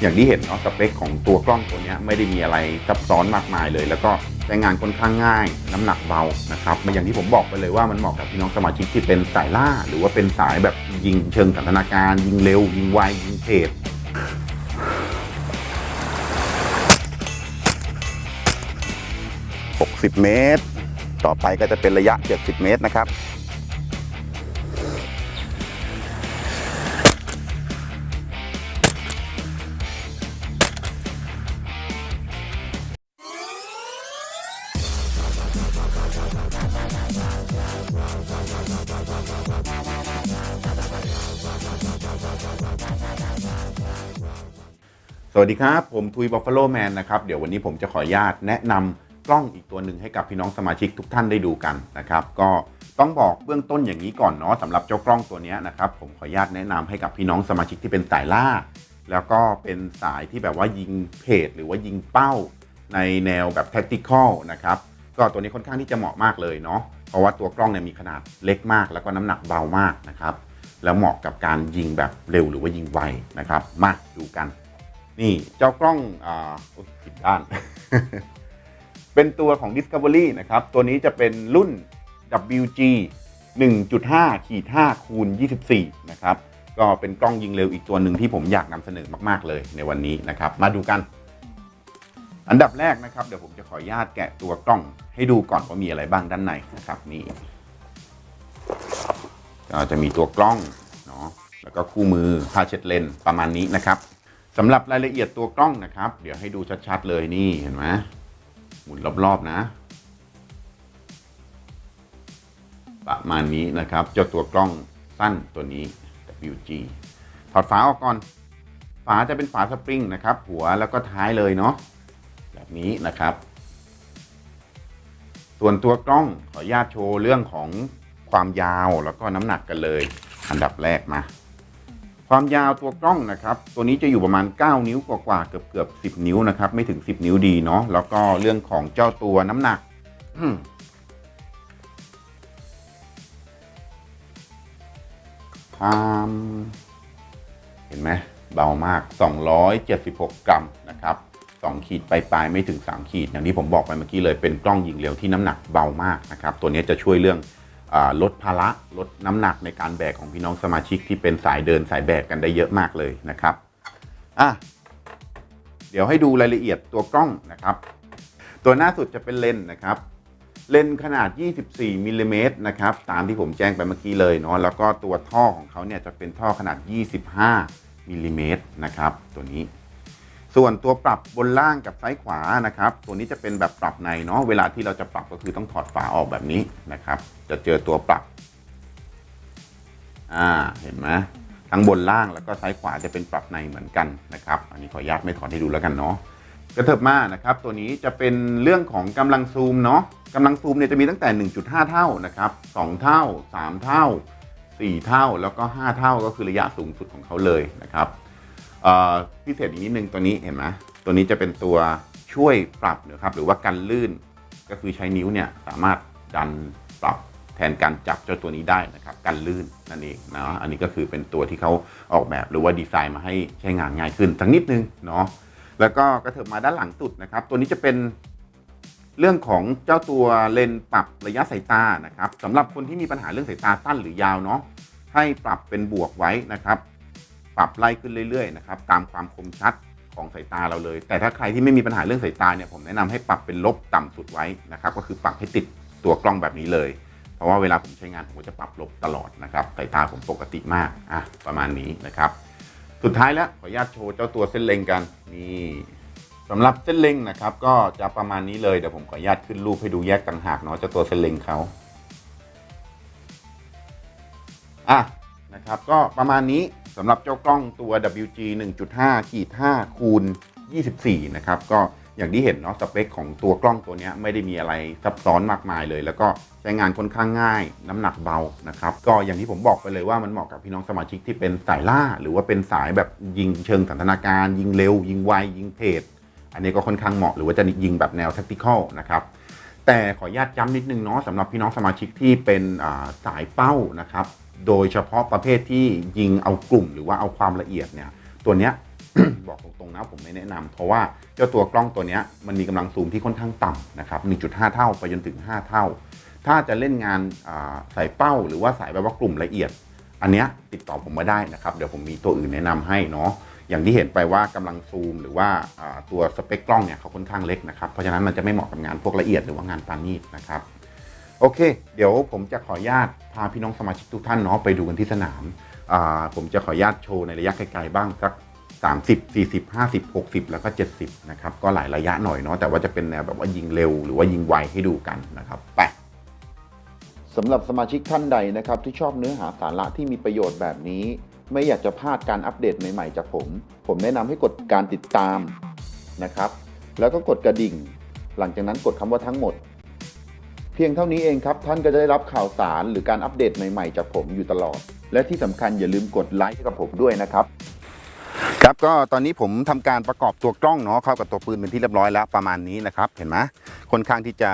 อย่างที่เห็นเนาะสเปคของตัวกล้องตัวนี้ไม่ได้มีอะไรซับซ้อนมากมายเลย แล้วก็ใช้งานค่อนข้างง่าย น้ำหนักเบานะครับมาอย่างที่ผมบอกไปเลยว่ามันเหมาะกับพี่น้องสมาชิกที่เป็นสายล่า หรือว่าเป็นสายแบบยิงเชิงสันทนาการ ยิงเร็ว ยิงไวยิงเทรด60 เมตร ต่อไปก็จะเป็นระยะ 70 เมตรนะครับ วัสดีครับ ผมทุยบัฟฟาโลแมนนะครับ เดี๋ยววันนี้ผมจะขออนุญาตแนะนำกล้องอีกตัวหนึ่งให้กับพี่น้องสมาชิกทุกท่านได้ดูกันนะครับ ก็ต้องบอกเบื้องต้นอย่างนี้ก่อนเนาะสำหรับเจ้ากล้องตัวนี้นะครับผมขออนุญาตแนะนำให้กับพี่น้องสมาชิกที่เป็นสายล่า แล้วก็เป็นสายที่แบบว่ายิงเพจหรือว่ายิงเป้าในแนวแบบ tactical นะครับก็ตัวนี้ค่อนข้างที่จะเหมาะมากเลยเนาะเพราะว่าตัวกล้องเนี่ยมีขนาดเล็กมาก แล้วก็น้ำหนักเบามากนะครับแล้วเหมาะกับการยิงแบบเร็วหรือว่ายิงไวนะครับมาดูกัน นี่เจ้ากล้องอ่าผิดด้าน เป็นตัวของ Discovery นะครับ ตัวนี้จะเป็นรุ่น WG 1.5ขีด5คูณ24 นะครับ ก็เป็นกล้องยิงเร็วอีกตัวหนึ่งที่ผมอยากนำเสนอมากๆเลยในวันนี้นะครับ มาดูกัน อันดับแรกนะครับ เดี๋ยวผมจะขออนุญาตแกะตัวกล้องให้ดูก่อนว่ามีอะไรบ้างด้านในนะครับนี่ก็จะมีตัวกล้องเนาะแล้วก็คู่มือผ้าเช็ดเลนส์ประมาณนี้นะครับ สำหรับรายละเอียดตัวกล้องนะครับ เดี๋ยวให้ดูชัดๆเลยนี่เห็นไหมหมุนรอบๆนะ ประมาณนี้นะครับ เจ้าตัวกล้องสั้นตัวนี้ WG ถอดฝาออกก่อน ฝาจะเป็นฝาสปริงนะครับ หัวแล้วก็ท้ายเลยเนาะแบบนี้นะครับ ส่วนตัวกล้องขออนุญาตโชว์เรื่องของความยาวแล้วก็น้ำหนักกันเลย อันดับแรกมา ความยาวตัวกล้องนะครับ ตัวนี้จะอยู่ประมาณ 9 นิ้วกว่าๆเกือบเกือบ10นิ้วนะครับ ไม่ถึง 10 นิ้วดีเนาะแล้วก็เรื่องของเจ้าตัวน้ำหนักความเห็นไหมเบามาก 276 กรัมนะครับ2ขีดปลายไม่ถึง 3 ขีด อย่างที่ผมบอกไปเมื่อกี้เลยเป็นกล้องยิงเร็วที่น้ำหนักเบามากนะครับ ตัวนี้จะช่วยเรื่อง ลดภาระลดน้ำหนักในการแบกของพี่น้องสมาชิกที่เป็นสายเดินสายแบกกันได้เยอะมากเลยนะครับอะเดี๋ยวให้ดูรายละเอียดตัวกล้องนะครับ ตัวหน้าสุดจะเป็นเลนส์นะครับ เลนส์ขนาด 24มิลลิเมตรนะครับ ตามที่ผมแจ้งไปเมื่อกี้เลยเนาะแล้วก็ตัวท่อของเขาเนี่ยจะเป็นท่อขนาด 25มิลลิเมตรนะครับ ตัวนี้ ส่วนตัวปรับบนล่างกับซ้ายขวานะครับ ตัวนี้จะเป็นแบบปรับในเนาะเวลาที่เราจะปรับก็คือต้องถอดฝาออกแบบนี้นะครับ จะเจอตัวปรับอ่าเห็นไหมทั้งบนล่างแล้วก็ซ้ายขวาจะเป็นปรับในเหมือนกันนะครับ อันนี้ขออนุญาตไม่ถอดให้ดูแล้วกันเนาะกระเถิบมานะครับ ตัวนี้จะเป็นเรื่องของกำลังซูมเนาะกำลังซูมเนี่ยจะมีตั้งแต่ 1.5 เท่านะครับ2เท่า 3 เท่า 4 เท่าแล้วก็ 5 เท่าก็คือระยะสูงสุดของเขาเลยนะครับ พิเศษอีกนิดนึงตัวนี้เห็นไหมตัวนี้จะเป็นตัวช่วยปรับนะครับหรือว่ากันลื่นก็คือใช้นิ้วเนี่ยสามารถดันปรับแทนการจับเจ้าตัวนี้ได้นะครับกันลื่นนั่นเองนะอันนี้ก็คือเป็นตัวที่เขาออกแบบหรือว่าดีไซน์มาให้ใช้งานง่ายขึ้นสักนิดนึงเนาะแล้วก็กระเถิบมาด้านหลังสุดนะครับ ตัวนี้จะเป็นเรื่องของเจ้าตัวเลนปรับระยะสายตานะครับสำหรับคนที่มีปัญหาเรื่องสายตาสั้นหรือยาวเนาะให้ปรับเป็นบวกไว้นะครับ ปรับไล่ขึ้นเรื่อยๆนะครับตามความคมชัดของสายตาเราเลย แต่ถ้าใครที่ไม่มีปัญหาเรื่องสายตาเนี่ยผมแนะนำให้ปรับเป็นลบต่ำสุดไว้นะครับก็คือปรับให้ติดตัวกล้องแบบนี้เลย เพราะว่าเวลาผมใช้งานผมก็จะปรับลบตลอดนะครับสายตาผมปกติมากอะประมาณนี้นะครับสุดท้ายแล้วขออนุญาตโชว์เจ้าตัวเส้นเล็งกันนี่สำหรับเส้นเล็งนะครับ ก็จะประมาณนี้เลยเดี๋ยวผมขออนุญาตขึ้นรูปให้ดูแยกต่างหากเนาะเจ้าตัวเส้นเล็งเขาอะนะครับ ก็ประมาณนี้ สำหรับเจ้ากล้องตัว WG 1.5ขีด5คูณ24 นะครับ ก็อย่างที่เห็นเนาะสเปคของตัวกล้องตัวนี้ไม่ได้มีอะไรซับซ้อนมากมายเลย แล้วก็ใช้งานค่อนข้างง่าย น้ำหนักเบานะครับ ก็อย่างที่ผมบอกไปเลยว่ามันเหมาะกับพี่น้องสมาชิกที่เป็นสายล่า หรือว่าเป็นสายแบบยิงเชิงสันทนาการ ยิงเร็ว ยิงไวยิงเทรดอันนี้ก็ค่อนข้างเหมาะหรือว่าจะยิงแบบแนว tactical นะครับ แต่ขออนุญาตย้ำนิดนึงเนาะสำหรับพี่น้องสมาชิกที่เป็นสายเป้านะครับ โดยเฉพาะประเภทที่ยิงเอากลุ่มหรือว่าเอาความละเอียดเนี่ย ตัวเนี้ยบอกตรงๆนะนะผมไม่แนะนำเพราะว่าเจ้าตัวกล้องตัวเนี้ยมันมีกำลังซูมที่ค่อนข้างต่ำนะครับ 1.5 เท่าไปจนถึง 5 เท่า ถ้าจะเล่นงานสายเป้าหรือว่าสายแบบว่ากลุ่มละเอียด อันเนี้ยติดต่อผมมาได้นะครับ เดี๋ยวผมมีตัวอื่นแนะนำให้เนาะ อย่างที่เห็นไปว่ากำลังซูมหรือว่าตัวสเปคกล้องเนี่ยเขาค่อนข้างเล็กนะครับเพราะฉะนั้นมันจะไม่เหมาะกับงานพวกละเอียดหรือว่างานปานีตนะครับโอเค เดี๋ยวผมจะขออนุญาตพาพี่น้องสมาชิกทุกท่านเนาะไปดูกันที่สนามาผมจะขออนุญาตโชว์ในระยะไกลๆบ้างสัก30 40 50 60 แล้วก็ 70 นะครับ ก็หลายระยะหน่อยเนาะแต่ว่าจะเป็นแนวแบบว่ายิงเร็วหรือว่ายิงไวให้ดูกันนะครับไปสำหรับสมาชิกท่านใดนะครับที่ชอบเนื้อหาสาระที่มีประโยชน์แบบนี้ ไม่อยากจะพลาดการอัปเดตใหม่ๆจากผม ผมแนะนำให้กดการติดตามนะครับ แล้วก็กดกระดิ่ง หลังจากนั้นกดคำว่าทั้งหมด เพียงเท่านี้เองครับ ท่านก็จะได้รับข่าวสารหรือการอัปเดตใหม่ๆ จากผมอยู่ตลอด และที่สำคัญอย่าลืมกดไลค์ให้กับผมด้วยนะครับ ครับก็ตอนนี้ผมทำการประกอบตัวกล้องเนาะเข้ากับตัวปืนเป็นที่เรียบร้อยแล้วประมาณนี้นะครับ เห็นไหมค่อนข้างที่จะ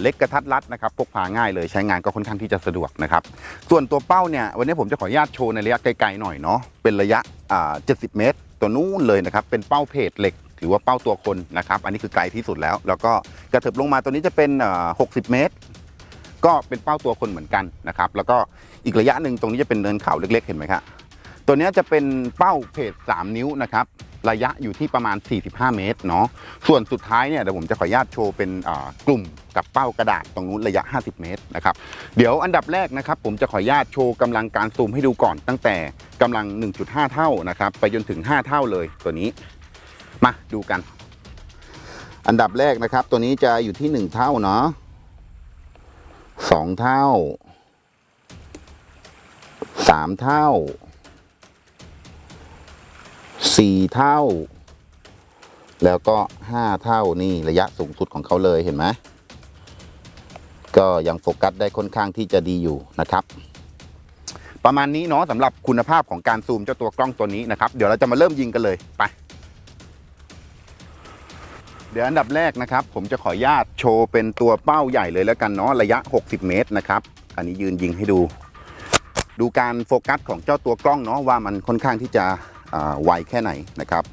เล็กกระทัดรัดนะครับพกพาง่ายเลยใช้งานก็ค่อนข้างที่จะสะดวกนะครับส่วนตัวเป้าเนี่ยวันนี้ผมจะขออนุญาตโชว์ในระยะไกลๆหน่อยเนาะเป็นระยะ70 เมตร ตัวนู้นเลยนะครับเป็นเป้าเพจเหล็กหรือว่าเป้าตัวคนนะครับอันนี้คือไกลที่สุดแล้ว แล้วก็กระเถิบลงมาตัวนี้จะเป็น 60 เมตร ก็เป็นเป้าตัวคนเหมือนกันนะครับแล้วก็อีกระยะหนึ่งตรงนี้จะเป็นเนินเขาเล็กๆ เห็นไหมครับตัวเนี้ยจะเป็นเป้าเพจ3นิ้วนะครับ ระยะอยู่ที่ประมาณ 45 เมตรเนาะส่วนสุดท้ายเนี่ยเดี๋ยวผมจะขออนุญาตโชว์เป็นกลุ่มกับเป้ากระดาษตรงนู้นระยะ 50 เมตรนะครับเดี๋ยวอันดับแรกนะครับ ผมจะขออนุญาตโชว์กำลังการซูมให้ดูก่อนตั้งแต่กำลัง 1.5 เท่านะครับไปจนถึง 5 เท่าเลยตัวนี้มาดูกัน อันดับแรกนะครับ ตัวนี้จะอยู่ที่ 1 เท่าเนาะสองเท่าสามเท่า สี่เท่า แล้วก็ห้าเท่านี่ระยะสูงสุดของเขาเลยเห็นไหมก็ยังโฟกัสได้ค่อนข้างที่จะดีอยู่นะครับ ประมาณนี้เนาะสำหรับคุณภาพของการซูมเจ้าตัวกล้องตัวนี้นะครับ เดี๋ยวเราจะมาเริ่มยิงกันเลยไปเดี๋ยวอันดับแรกนะครับ ผมจะขออนุญาตโชว์เป็นตัวเป้าใหญ่เลยแล้วกันเนาะระยะ 60 เมตรนะครับ อันนี้ยืนยิงให้ดู ดูการโฟกัสของเจ้าตัวกล้องเนาะว่ามันค่อนข้างที่จะ ไวแค่ไหนนะครับ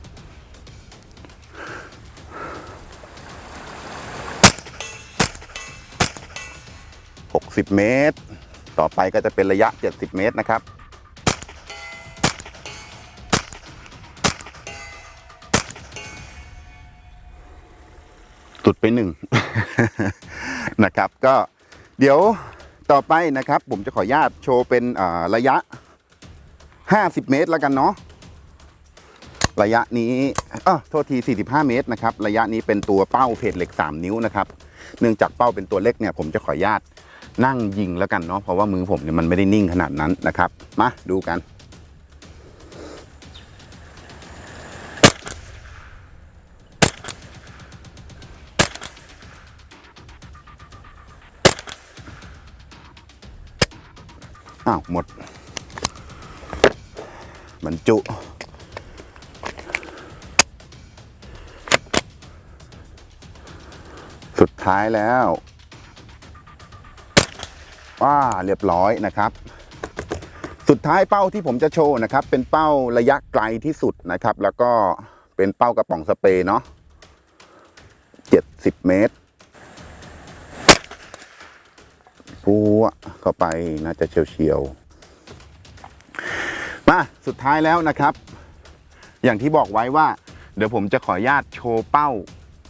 60 เมตร ต่อไปก็จะเป็นระยะ 70 เมตรนะครับสุดไปหนึ่งนะครับ ก็เดี๋ยวต่อไปนะครับ ผมจะขออนุญาตโชว์เป็นระยะ 50 เมตรแล้วกันเนาะ ระยะนี้เออโทษที 45 เมตรนะครับ ระยะนี้เป็นตัวเป้าเพจเหล็ก 3 นิ้วนะครับ เนื่องจากเป้าเป็นตัวเล็กเนี่ยผมจะขออนุญาตนั่งยิงแล้วกันเนาะ เพราะว่ามือผมเนี่ยมันไม่ได้นิ่งขนาดนั้นนะครับ มาดูกัน อ้าวหมด บรรจุ สุดท้ายแล้วว้าเรียบร้อยนะครับ สุดท้ายเป้าที่ผมจะโชว์นะครับ เป็นเป้าระยะไกลที่สุดนะครับ แล้วก็เป็นเป้ากระป๋องสเปรย์เนาะ70 เมตรปัวเข้าไปน่าจะเฉียวๆมาสุดท้ายแล้วนะครับ อย่างที่บอกไว้ว่า เดี๋ยวผมจะขออนุญาตโชว์เป้า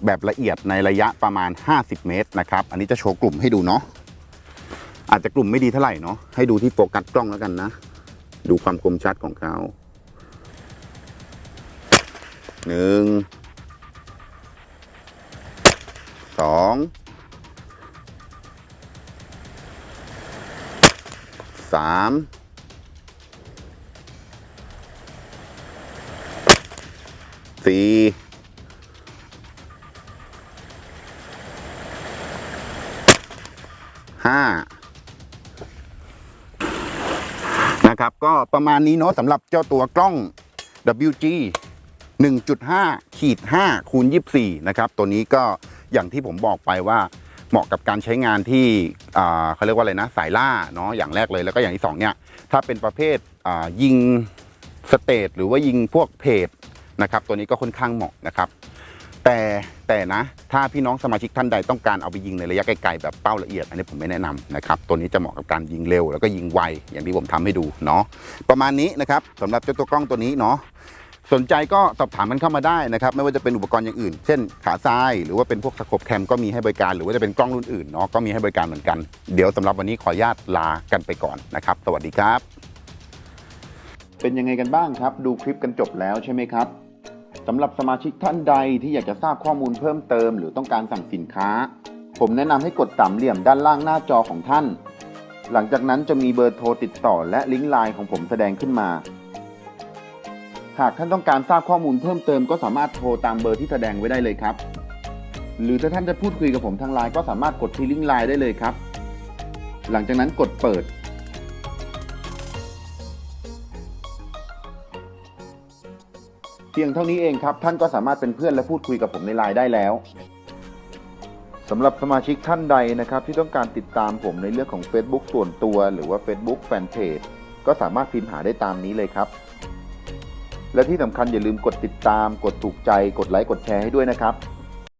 แบบละเอียดในระยะประมาณ 50 เมตรนะครับ อันนี้จะโชว์กลุ่มให้ดูเนาะ อาจจะกลุ่มไม่ดีเท่าไหร่เนาะ ให้ดูที่โฟกัสกล้องแล้วกันนะ ดูความคมชัดของเขาหนึ่งสองสามสี่ ห้านะครับ ก็ประมาณนี้เนาะสำหรับเจ้าตัวกล้อง WG 1.5ขีด5คูณ24 นะครับ ตัวนี้ก็อย่างที่ผมบอกไปว่าเหมาะกับการใช้งานที่เขาเรียกว่าอะไรนะ สายล่าเนาะอย่างแรกเลยแล้วก็อย่างที่สองเนี่ยถ้าเป็นประเภทยิงสเตทหรือว่ายิงพวกเพจนะครับ ตัวนี้ก็ค่อนข้างเหมาะนะครับ แต่แต่นะ ถ้าพี่น้องสมาชิกท่านใดต้องการเอาไปยิงในระยะไกลๆแบบเป้าละเอียด อันนี้ผมไม่แนะนำนะครับ ตัวนี้จะเหมาะกับการยิงเร็วแล้วก็ยิงไว อย่างที่ผมทำให้ดูเนาะประมาณนี้นะครับสำหรับเจ้าตัวกล้องตัวนี้เนาะสนใจก็สอบถามกันเข้ามาได้นะครับ ไม่ว่าจะเป็นอุปกรณ์อย่างอื่น เช่นขาซ้ายหรือว่าเป็นพวกสโคปแคมก็มีให้บริการ หรือว่าจะเป็นกล้องรุ่นอื่นเนาะก็มีให้บริการเหมือนกันเดี๋ยวสำหรับวันนี้ขออนุญาตลากันไปก่อนนะครับ สวัสดีครับ เป็นยังไงกันบ้างครับ ดูคลิปกันจบแล้วใช่ไหมครับ สำหรับสมาชิกท่านใดที่อยากจะทราบข้อมูลเพิ่มเติม หรือต้องการสั่งสินค้า ผมแนะนำให้กดสามเหลี่ยมด้านล่างหน้าจอของท่าน หลังจากนั้นจะมีเบอร์โทรติดต่อและลิงก์ไลน์ของผมแสดงขึ้นมา หากท่านต้องการทราบข้อมูลเพิ่มเติมก็สามารถโทรตามเบอร์ที่แสดงไว้ได้เลยครับ หรือถ้าท่านจะพูดคุยกับผมทางไลน์ก็สามารถกดที่ลิงก์ไลน์ได้เลยครับ หลังจากนั้นกดเปิด เพียงเท่านี้เองครับ ท่านก็สามารถเป็นเพื่อนและพูดคุยกับผมในไลน์ได้แล้วสำหรับสมาชิกท่านใดนะครับ ที่ต้องการติดตามผมในเรื่องของ Facebook ส่วนตัว หรือว่า Facebook Fanpage ก็สามารถพิมพ์หาได้ตามนี้เลยครับ และที่สำคัญอย่าลืมกดติดตาม กดถูกใจ กดไลค์กดแชร์ให้ด้วยนะครับ